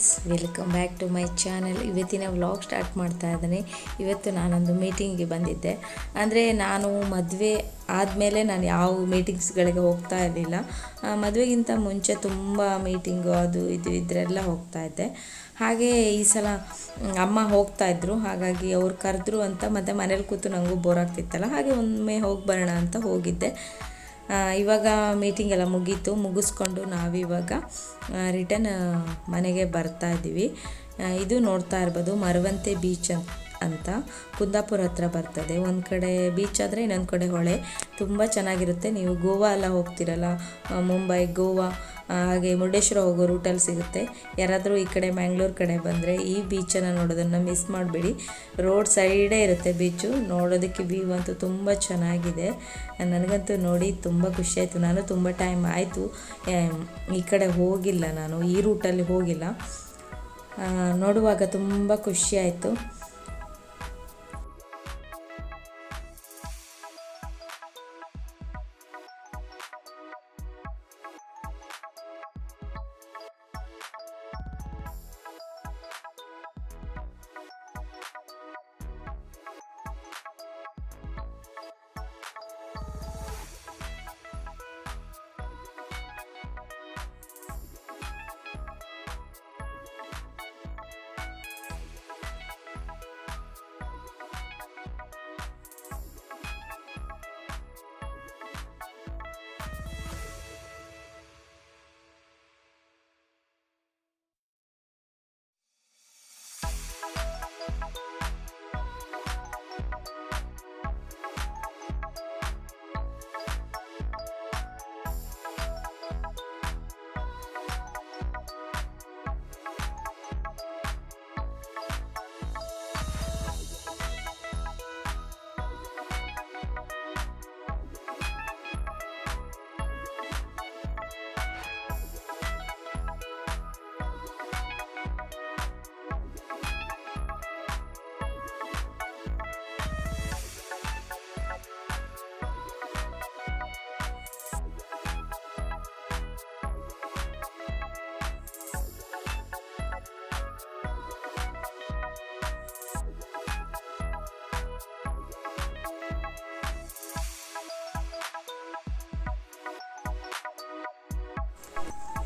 Friends, welcome back to my channel. ಇವತ್ತಿನ vlog start ಮಾಡ್ತಾ ಇದ್ದೀನಿ. ಇವತ್ತು ನಾನೊಂದು ಮೀಟಿಂಗಿಗೆ ಬಂದಿದ್ದೆ. ಅಂದರೆ ನಾನು ಮದುವೆ ಆದಮೇಲೆ ನಾನು ಯಾವ ಮೀಟಿಂಗ್ಸ್ಗಳಿಗೆ ಹೋಗ್ತಾ ಇರಲಿಲ್ಲ. ಮದುವೆಗಿಂತ ಮುಂಚೆ ತುಂಬ ಮೀಟಿಂಗು, ಅದು ಇದು ಇದರೆಲ್ಲ ಹೋಗ್ತಾ ಇದ್ದೆ. ಹಾಗೆ ಈ ಸಲ ಅಮ್ಮ ಹೋಗ್ತಾ ಇದ್ರು. ಹಾಗಾಗಿ ಅವ್ರು ಕರೆದ್ರು ಅಂತ ಮತ್ತು ಮನೇಲಿ ಕೂತು ನನಗೂ ಬೋರ್ ಆಗ್ತಿತ್ತಲ್ಲ. ಹಾಗೆ ಒಮ್ಮೆ ಹೋಗಿ ಬರೋಣ ಅಂತ ಹೋಗಿದ್ದೆ. ಇವಾಗ ಮೀಟಿಂಗ್ ಎಲ್ಲ ಮುಗೀತು, ಮುಗಿಸ್ಕೊಂಡು ನಾವಿವಾಗ ರಿಟರ್ನ್ ಮನೆಗೆ ಬರ್ತಾ ಇದ್ದೀವಿ. ಇದು ನೋಡ್ತಾ ಇರ್ಬೋದು, ಮರವಂತೆ ಬೀಚ್ ಅಂತ ಕುಂದಾಪುರ ಹತ್ರ ಬರ್ತದೆ. ಒಂದು ಕಡೆ ಬೀಚ್ ಆದರೆ ಇನ್ನೊಂದು ಕಡೆ ಹೊಳೆ. ತುಂಬ ಚೆನ್ನಾಗಿರುತ್ತೆ. ನೀವು ಗೋವಾ ಎಲ್ಲ ಹೋಗ್ತಿರಲ್ಲ ಮುಂಬೈ, ಗೋವಾ ಹಾಗೆ ಮುರುಡೇಶ್ವರ ಹೋಗೋ ರೂಟಲ್ಲಿ ಸಿಗುತ್ತೆ. ಯಾರಾದರೂ ಈ ಕಡೆ ಮ್ಯಾಂಗ್ಳೂರ್ ಕಡೆ ಬಂದರೆ ಈ ಬೀಚನ್ನು ನೋಡೋದನ್ನು ಮಿಸ್ ಮಾಡಬೇಡಿ. ರೋಡ್ ಸೈಡೇ ಇರುತ್ತೆ ಬೀಚು ನೋಡೋದಕ್ಕೆ ವ್ಯೂ ಅಂತೂ ತುಂಬ ಚೆನ್ನಾಗಿದೆ. ನನಗಂತೂ ನೋಡಿ ತುಂಬ ಖುಷಿಯಾಯಿತು ನಾನು ತುಂಬ ಟೈಮ್ ಆಯಿತು. ಈ ಕಡೆ ಹೋಗಿಲ್ಲ ನಾನು. ಈ ರೂಟಲ್ಲಿ ಹೋಗಿಲ್ಲ. ನೋಡುವಾಗ ತುಂಬ ಖುಷಿ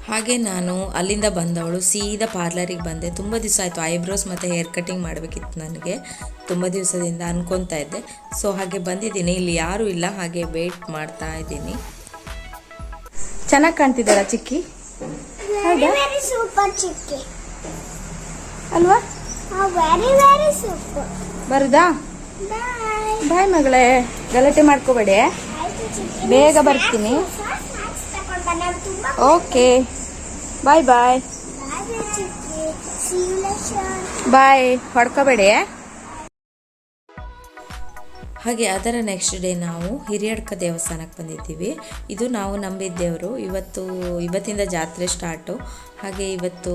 ಹಾಗೆ ನಾನು ಅಲ್ಲಿಂದ ಬಂದವಳು ಸೀದಾ ಪಾರ್ಲರಿಗೆ ಬಂದೆ. ತುಂಬ ದಿವಸ ಆಯಿತು. ಐಬ್ರೋಸ್ ಮತ್ತು ಹೇರ್ ಕಟಿಂಗ್ ಮಾಡಬೇಕಿತ್ತು ನನಗೆ. ತುಂಬ ದಿವಸದಿಂದ ಅನ್ಕೊತಾ ಇದ್ದೆ. ಸೊ ಹಾಗೆ ಬಂದಿದ್ದೀನಿ. ಇಲ್ಲಿ ಯಾರೂ ಇಲ್ಲ. ಹಾಗೆ ವೇಟ್ ಮಾಡ್ತಾ ಇದ್ದೀನಿ. ಚೆನ್ನಾಗಿ ಕಾಣ್ತಿದ್ದಾರ ಚಿಕ್ಕಿ? ಸೂಪರ್ ಚಿಕ್ಕಿ. ಅಲ್ವಾ? ಬರುದಾ? ಬಾಯ್ ಮಗಳೇ. ಗಲಾಟೆ ಮಾಡ್ಕೋಬೇಡಿ. ಬೇಗ ಬರ್ತೀನಿ ಸ್ನಾಕ್ಸ್ ತಗೊಂಡ್ ಬನ್ನಿ ಅವ್ರು ತುಂಬಾ ಓಕೆ. ಬಾಯ್ ಬಾಯ್ ಬಾಯ್ ಹೊಡ್ಕೋಬೇಡಿ ಹಾಗೆ ಅದರ ನೆಕ್ಸ್ಟ್ ಡೇ ನಾವು ಹಿರಿಯಡ್ಕ ದೇವಸ್ಥಾನಕ್ಕೆ ಬಂದಿದ್ದೀವಿ. ಇದು ನಾವು ನಂಬಿದ್ದೇವರು. ಇವತ್ತು ಇವತ್ತಿಂದ ಜಾತ್ರೆ ಸ್ಟಾರ್ಟು ಹಾಗೆ ಇವತ್ತು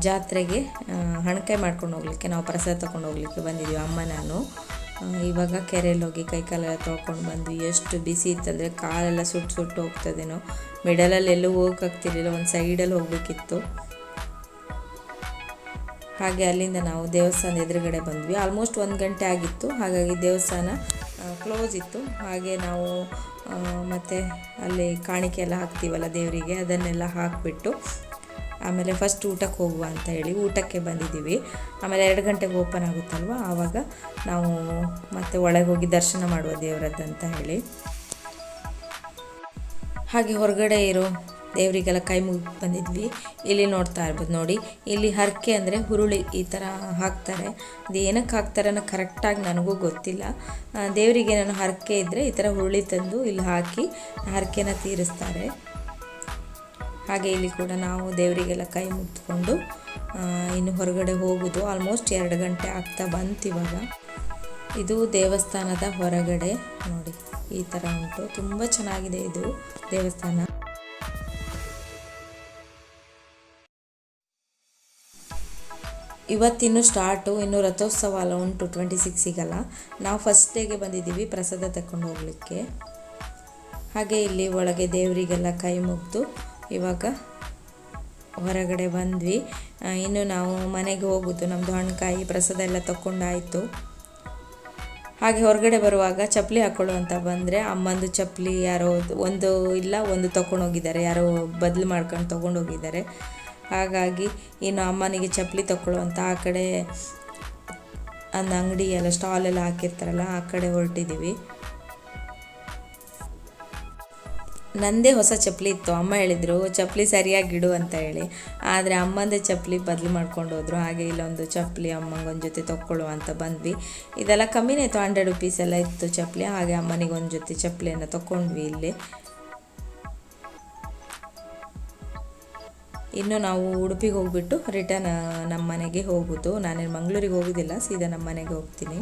ಜಾತ್ರೆಗೆ ಹಣಕೆ ಹಣಕಾಯಿ ಮಾಡ್ಕೊಂಡು ಹೋಗ್ಲಿಕ್ಕೆ ನಾವು ಪ್ರಸಾದ ತೊಗೊಂಡು ಹೋಗ್ಲಿಕ್ಕೆ ಬಂದಿದ್ದೀವಿ ಅಮ್ಮ ನಾನು. ಇವಾಗ ಕೆರೆಯಲ್ಲಿ ಹೋಗಿ ಕೈ ಕಾಲೆಲ್ಲ ತೊಳ್ಕೊಂಡು ಬಂದ್ವಿ. ಎಷ್ಟು ಬಿಸಿ ಇತ್ತಂದರೆ ಕಾಲೆಲ್ಲ ಸುಟ್ಟು ಸುಟ್ಟು ಹೋಗ್ತದೇನೋ. ಮಿಡಲಲ್ಲಿ ಎಲ್ಲೂ ಹೋಗೋಕ್ಕಾಗ್ತಿರ್ಲಿಲ್ಲ ಒಂದು ಸೈಡಲ್ಲಿ ಹೋಗಬೇಕಿತ್ತು. ಹಾಗೆ ಅಲ್ಲಿಂದ ನಾವು ದೇವಸ್ಥಾನದ ಎದುರುಗಡೆ ಬಂದ್ವಿ. ಆಲ್ಮೋಸ್ಟ್ ಒಂದು ಗಂಟೆ ಆಗಿತ್ತು. ಹಾಗಾಗಿ ದೇವಸ್ಥಾನ ಕ್ಲೋಸ್ ಇತ್ತು. ಹಾಗೆ ನಾವು ಮತ್ತೆ ಅಲ್ಲಿ ಕಾಣಿಕೆ ಎಲ್ಲ ಹಾಕ್ತೀವಲ್ಲ ದೇವರಿಗೆ, ಅದನ್ನೆಲ್ಲ ಹಾಕಿಬಿಟ್ಟು ಆಮೇಲೆ ಫಸ್ಟ್ ಊಟಕ್ಕೆ ಹೋಗುವ ಅಂತ ಹೇಳಿ ಊಟಕ್ಕೆ ಬಂದಿದ್ದೀವಿ. ಆಮೇಲೆ ಎರಡು ಗಂಟೆಗೆ ಓಪನ್ ಆಗುತ್ತಲ್ವ? ಆವಾಗ ನಾವು ಮತ್ತೆ ಒಳಗೆ ಹೋಗಿ ದರ್ಶನ ಮಾಡುವ ಅಂತ ಹೇಳಿ. ಹಾಗೆ ಹೊರಗಡೆ ಇರೋ ದೇವರಿಗೆಲ್ಲ ಕೈ ಮುಗಿ ಬಂದಿದ್ವಿ. ಇಲ್ಲಿ ನೋಡ್ತಾ ಇರ್ಬೋದು ನೋಡಿ. ಇಲ್ಲಿ ಹರಕೆ ಅಂದರೆ ಹುರುಳಿ ಈ ಥರ ಹಾಕ್ತಾರೆ. ಅದು ಏನಕ್ಕೆ ಹಾಕ್ತಾರೆ ಅನ್ನೋ ಕರೆಕ್ಟಾಗಿ ನನಗೂ ಗೊತ್ತಿಲ್ಲ. ದೇವರಿಗೆ ನಾನು ಹರಕೆ ಇದ್ದರೆ ಈ ಥರ ಹುರುಳಿ ತಂದು ಇಲ್ಲಿ ಹಾಕಿ ಹರಕೆನ ತೀರಿಸ್ತಾರೆ. ಹಾಗೆ ಇಲ್ಲಿ ಕೂಡ ನಾವು ದೇವರಿಗೆಲ್ಲ ಕೈ ಮುಗಿದ್ಕೊಂಡು ಇನ್ನು ಹೊರಗಡೆ ಹೋಗೋದು ಆಲ್ಮೋಸ್ಟ್ ಎರಡು ಗಂಟೆ ಆಗ್ತಾ ಬಂತು ಇವಾಗ. ಇದು ದೇವಸ್ಥಾನದ ಹೊರಗಡೆ ನೋಡಿ, ಈ ಥರ ಉಂಟು. ತುಂಬ ಚೆನ್ನಾಗಿದೆ ಇದು ದೇವಸ್ಥಾನ. ಇವತ್ತಿನ್ನು ಸ್ಟಾರ್ಟು, ಇನ್ನು ರಥೋತ್ಸವ ಎಲ್ಲ ಉಂಟು ಟ್ವೆಂಟಿ ಸಿಕ್ಸಿಗೆಲ್ಲ ನಾವು ಫಸ್ಟ್ ಡೇಗೆ ಬಂದಿದ್ದೀವಿ ಪ್ರಸಾದ ತಕೊಂಡು ಹೋಗಲಿಕ್ಕೆ. ಹಾಗೆ ಇಲ್ಲಿ ಒಳಗೆ ದೇವರಿಗೆಲ್ಲ ಕೈ ಮುಗಿದು ಇವಾಗ ಹೊರಗಡೆ ಬಂದ್ವಿ. ಇನ್ನು ನಾವು ಮನೆಗೆ ಹೋಗೋದು ನಮ್ಮದು ಹಣ್ಣುಕಾಯಿ ಪ್ರಸಾದ ಎಲ್ಲ ತಗೊಂಡಾಯಿತು ಹಾಗೆ ಹೊರಗಡೆ ಬರುವಾಗ ಚಪ್ಪಲಿ ಹಾಕ್ಕೊಳ್ಳು ಅಂತ ಬಂದರೆ ಅಮ್ಮಂದು ಚಪ್ಪಲಿ ಯಾರೋ ಒಂದು ಇಲ್ಲ, ಒಂದು ತೊಗೊಂಡೋಗಿದ್ದಾರೆ ಯಾರೋ ಬದಲು ಮಾಡ್ಕೊಂಡು ತೊಗೊಂಡೋಗಿದ್ದಾರೆ ಹಾಗಾಗಿ ಇನ್ನು ಅಮ್ಮನಿಗೆ ಚಪ್ಪಲಿ ಅಂತ ಆ ಕಡೆ, ಒಂದು ಅಂಗಡಿ ಎಲ್ಲ ಸ್ಟಾಲ್ ಎಲ್ಲ ಹಾಕಿರ್ತಾರಲ್ಲ, ಆ ಕಡೆ ಹೊರಟಿದ್ದೀವಿ. ನಂದೇ ಹೊಸ ಚಪ್ಪಲಿ ಇತ್ತು. ಅಮ್ಮ ಹೇಳಿದರು, ಚಪ್ಪಲಿ ಸರಿಯಾಗಿ ಇಡು ಅಂತ ಹೇಳಿ. ಆದರೆ ಅಮ್ಮಂದೇ ಚಪ್ಪಲಿ ಬದಲು ಮಾಡ್ಕೊಂಡು ಹೋದರು. ಹಾಗೆ ಇಲ್ಲೊಂದು ಚಪ್ಪಲಿ ಅಮ್ಮಂಗೆ ಒಂದು ಜೊತೆ ತೊಗೊಳ್ಳುವ ಅಂತ ಬಂದ್ವಿ. ಇದೆಲ್ಲ ಕಮ್ಮಿನೇ ಇತ್ತು. ಹಂಡ್ರೆಡ್ ರುಪೀಸ್ ಎಲ್ಲ ಇತ್ತು ಚಪ್ಪಲಿ. ಹಾಗೆ ಅಮ್ಮನಿಗೆ ಒಂದು ಜೊತೆ ಚಪ್ಪಲಿಯನ್ನು ತೊಗೊಂಡ್ವಿ ಇಲ್ಲಿ. ಇನ್ನು ನಾವು ಉಡುಪಿಗೆ ಹೋಗ್ಬಿಟ್ಟು ರಿಟರ್ನ್ ನಮ್ಮ ಮನೆಗೆ ಹೋಗೋದು. ನಾನೇನು ಮಂಗಳೂರಿಗೆ ಹೋಗೋದಿಲ್ಲ, ಸೀದಾ ನಮ್ಮ ಮನೆಗೆ ಹೋಗ್ತೀನಿ.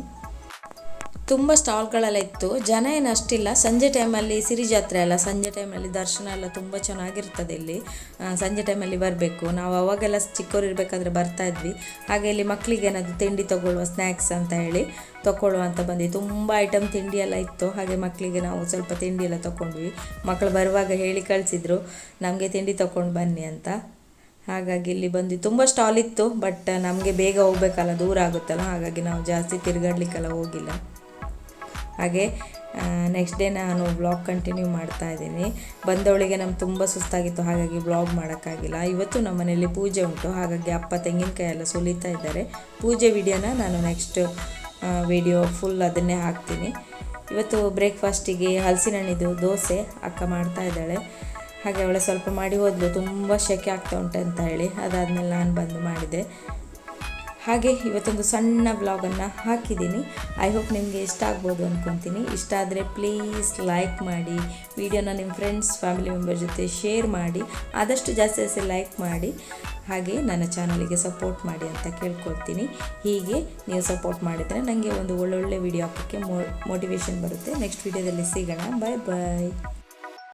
ತುಂಬ ಸ್ಟಾಲ್ಗಳೆಲ್ಲ ಇತ್ತು. ಜನ ಏನು ಅಷ್ಟಿಲ್ಲ. ಸಂಜೆ ಟೈಮಲ್ಲಿ ಸಿರಿ ಜಾತ್ರೆ ಅಲ್ಲ, ಸಂಜೆ ಟೈಮಲ್ಲಿ ದರ್ಶನ ಎಲ್ಲ ತುಂಬ ಚೆನ್ನಾಗಿರ್ತದೆ ಇಲ್ಲಿ. ಸಂಜೆ ಟೈಮಲ್ಲಿ ಬರಬೇಕು. ನಾವು ಅವಾಗೆಲ್ಲ ಚಿಕ್ಕವ್ರು ಇರಬೇಕಾದ್ರೆ ಬರ್ತಾ ಇದ್ವಿ. ಹಾಗೆ ಇಲ್ಲಿ ಮಕ್ಕಳಿಗೆ ಏನಾದರೂ ತಿಂಡಿ ತಗೊಳ್ಳುವ ಸ್ನ್ಯಾಕ್ಸ್ ಅಂತ ಹೇಳಿ ತಗೊಳ್ಳುವ ಅಂತ ಬಂದ್ವಿ. ತುಂಬ ಐಟಮ್ ತಿಂಡಿ ಎಲ್ಲ ಇತ್ತು. ಹಾಗೆ ಮಕ್ಕಳಿಗೆ ನಾವು ಸ್ವಲ್ಪ ತಿಂಡಿ ಎಲ್ಲ ತಗೊಂಡ್ವಿ. ಮಕ್ಕಳು ಬರುವಾಗ ಹೇಳಿ ಕಳಿಸಿದ್ರು, ನಮಗೆ ತಿಂಡಿ ತಗೊಂಡು ಬನ್ನಿ ಅಂತ. ಹಾಗಾಗಿ ಇಲ್ಲಿ ಬಂದು ತುಂಬ ಸ್ಟಾಲ್ ಇತ್ತು ಬಟ್ ನಮಗೆ ಬೇಗ ಹೋಗ್ಬೇಕಲ್ಲ, ದೂರ ಆಗುತ್ತಲ್ಲ. ಹಾಗಾಗಿ ನಾವು ಜಾಸ್ತಿ ತಿರುಗಾಡ್ಲಿಕ್ಕೆಲ್ಲ ಹೋಗಿಲ್ಲ. ಹಾಗೆ ನೆಕ್ಸ್ಟ್ ಡೇ ನಾನು ಬ್ಲಾಗ್ ಕಂಟಿನ್ಯೂ ಮಾಡ್ತಾ ಇದ್ದೀನಿ. ಬಂದವಳಿಗೆ ನಮ್ಗೆ ತುಂಬ ಸುಸ್ತಾಗಿತ್ತು, ಹಾಗಾಗಿ ಬ್ಲಾಗ್ ಮಾಡೋಕ್ಕಾಗಿಲ್ಲ. ಇವತ್ತು ನಮ್ಮ ಮನೆಯಲ್ಲಿ ಪೂಜೆ ಉಂಟು, ಹಾಗಾಗಿ ಅಪ್ಪ ತೆಂಗಿನಕಾಯಿ ಎಲ್ಲ ಸುಲಿತಾ ಇದ್ದಾರೆ. ಪೂಜೆ ವಿಡಿಯೋನ ನಾನು ನೆಕ್ಸ್ಟ್ ವಿಡಿಯೋ ಫುಲ್ ಅದನ್ನೇ ಹಾಕ್ತೀನಿ. ಇವತ್ತು ಬ್ರೇಕ್ಫಾಸ್ಟಿಗೆ ಹಲಸಿನ ಹಣ್ಣಿದು ದೋಸೆ ಅಕ್ಕ ಮಾಡ್ತಾ ಇದ್ದಾಳೆ. ಹಾಗೆ ಅವಳೆ ಸ್ವಲ್ಪ ಮಾಡಿ ಹೋದ್ಲು, ತುಂಬ ಶೆಕೆ ಆಗ್ತಾ ಉಂಟು ಅಂತ ಹೇಳಿ, ಅದಾದಮೇಲೆ ನಾನು ಬಂದು ಮಾಡಿದೆ. ಹಾಗೆ ಇವತ್ತೊಂದು ಸಣ್ಣ ವ್ಲಾಗನ್ನು ಹಾಕಿದ್ದೀನಿ. ಐ ಹೋಪ್ ನಿಮಗೆ ಇಷ್ಟ ಆಗ್ಬೋದು ಅಂದ್ಕೊತೀನಿ ಇಷ್ಟ ಆದರೆ ಪ್ಲೀಸ್ ಲೈಕ್ ಮಾಡಿ ವಿಡಿಯೋನ ನಿಮ್ಮ ಫ್ರೆಂಡ್ಸ್ ಫ್ಯಾಮಿಲಿ ಮೆಂಬರ್ ಜೊತೆ ಶೇರ್ ಮಾಡಿ, ಆದಷ್ಟು ಜಾಸ್ತಿ ಜಾಸ್ತಿ ಲೈಕ್ ಮಾಡಿ, ಹಾಗೆ ನನ್ನ ಚಾನಲಿಗೆ ಸಪೋರ್ಟ್ ಮಾಡಿ ಅಂತ ಕೇಳ್ಕೊಳ್ತೀನಿ. ಹೀಗೆ ನೀವು ಸಪೋರ್ಟ್ ಮಾಡಿದರೆ ನನಗೆ ಒಂದು ಒಳ್ಳೊಳ್ಳೆ ವಿಡಿಯೋ ಹಾಕೋಕ್ಕೆ ಮೋಟಿವೇಶನ್ ಬರುತ್ತೆ. ನೆಕ್ಸ್ಟ್ ವಿಡಿಯೋದಲ್ಲಿ ಸಿಗೋಣ. ಬಾಯ್ ಬಾಯ್